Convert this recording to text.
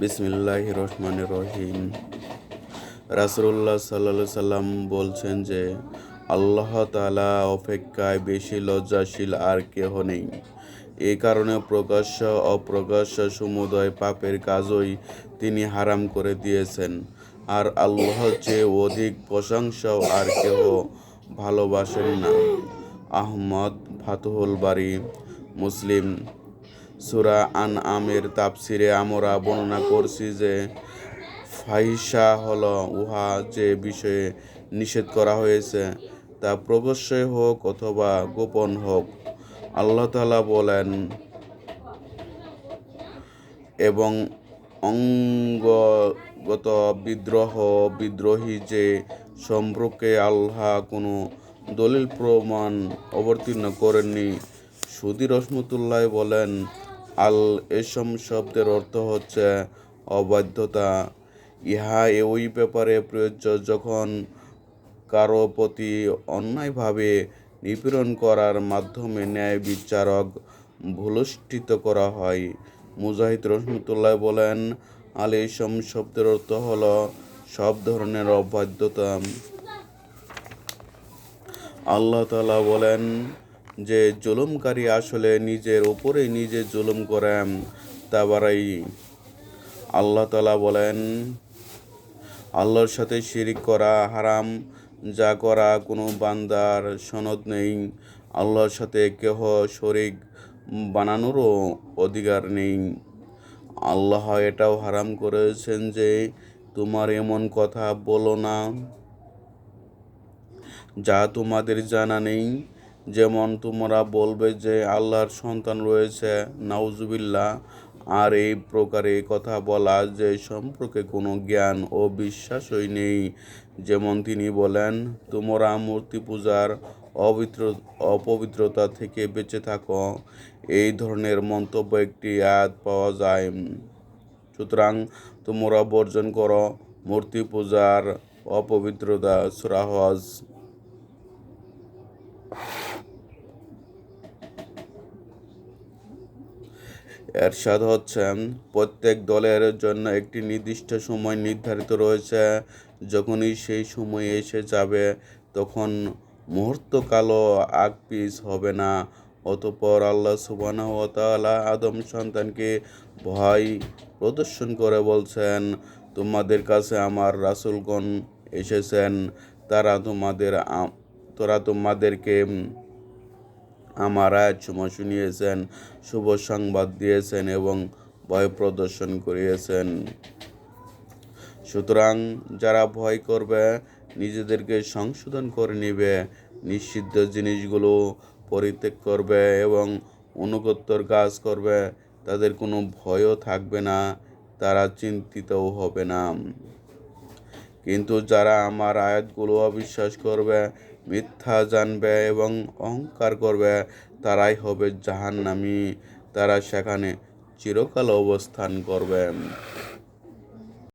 বিসমিল্লাহ রহমান রহিম রাসুল্লাহ সাল্লা সাল্লাম বলছেন যে, আল্লাহ তালা অপেক্ষায় বেশি লজ্জাশীল আর কেহ নেই। এই কারণে প্রকাশ্য অপ্রকাশ্য সমুদয় পাপের কাজই তিনি হারাম করে দিয়েছেন। আর আল্লাহ চেয়ে অধিক প্রশংসাও আর কেহ ভালোবাসেন না। আহমদ ফাতহুল বাড়ি মুসলিম। সুরা আন আমের তাপসিরে আমরা বর্ণনা করছি যে ফাহিসা হলো উহা যে বিষয়ে নিষেধ করা হয়েছে, তা প্রকাশ্যই হোক অথবা গোপন হোক। আল্লাহ তালা বলেন, এবং অঙ্গগত বিদ্রোহ, বিদ্রোহী যে সম্পর্কে আল্লাহ কোনো দলিল প্রমাণ অবতীর্ণ করেননি, সুদী রহমতুল্লাহ বলেন আল এসম শব্দের অর্থ হচ্ছে অবাধ্যতা। ইহা ওই ব্যাপারে প্রযোজ্য যখন কারও প্রতি অন্যায়ভাবে নিপীড়ন করার মাধ্যমে ন্যায় বিচারক ভুলষ্ঠিত করা হয়। মুজাহিদ রহমতুল্লাহ বলেন, আল এসম শব্দের অর্থ হল সব ধরনের অবাধ্যতা। আল্লাহ তালা বলেন যে জুলুমকারী আসলে নিজের ওপরে নিজে জুলুম করে তা বাড়াই আল্লাহ তালা বলেন, আল্লাহর সাথে শিরিক করা হারাম, যা করা কোনো বান্দার সনদ নেই। আল্লাহর সাথে কেহ শরিক বানানোরও অধিকার নেই। আল্লাহ এটাও হারাম করেছেন যে তোমার এমন কথা বলো না, যা তোমাদের জানা নেই। যেমন তোমরা বলবে যে আল্লাহর সন্তান রয়েছে, নাউজুবিল্লাহ, আর এই প্রকারে কথা বলা যে সম্পর্কে কোনো জ্ঞান ও বিশ্বাসই নেই। যেমন তিনি বলেন, তোমরা মূর্তি পূজার অবিত্র, অপবিত্রতা থেকে বেঁচে থাকো। এই ধরনের মন্তব্য একটি আয়াত পাওয়া যায়। সুতরাং তোমরা বর্জন করো মূর্তি পূজার অপবিত্রতা সুরাহজ এরশাদ হচ্ছেন প্রত্যেক দলের জন্য একটি নির্দিষ্ট সময় নির্ধারিত রয়েছে। যখনই সেই সময় এসে যাবে, তখন মুহূর্তকালও আগ পিস হবে না। অতপর আল্লাহ সুবানা ও তালা আদম সন্তানকে ভয় প্রদর্শন করে বলছেন, তোমাদের কাছে আমার রাসুলগণ এসেছেন। তারা তোমাদের তোরা তোমাদেরকে আমার আয়াত সময় শুনিয়েছেন, শুভ সংবাদ দিয়েছেন এবং ভয় প্রদর্শন করিয়েছেন। সুতরাং যারা ভয় করবে, নিজেদেরকে সংশোধন করে নিবে, নিষিদ্ধ জিনিসগুলো পরিত্যাগ করবে এবং অনুগত্যর কাজ করবে, তাদের কোনো ভয়ও থাকবে না, তারা চিন্তিতও হবে না। কিন্তু যারা আমার আয়াতগুলো অবিশ্বাস করবে, মিথ্যা জানবে এবং অহংকার করবে, তারাই হবে জাহান্নামী। তারা সেখানে চিরকাল অবস্থান করবে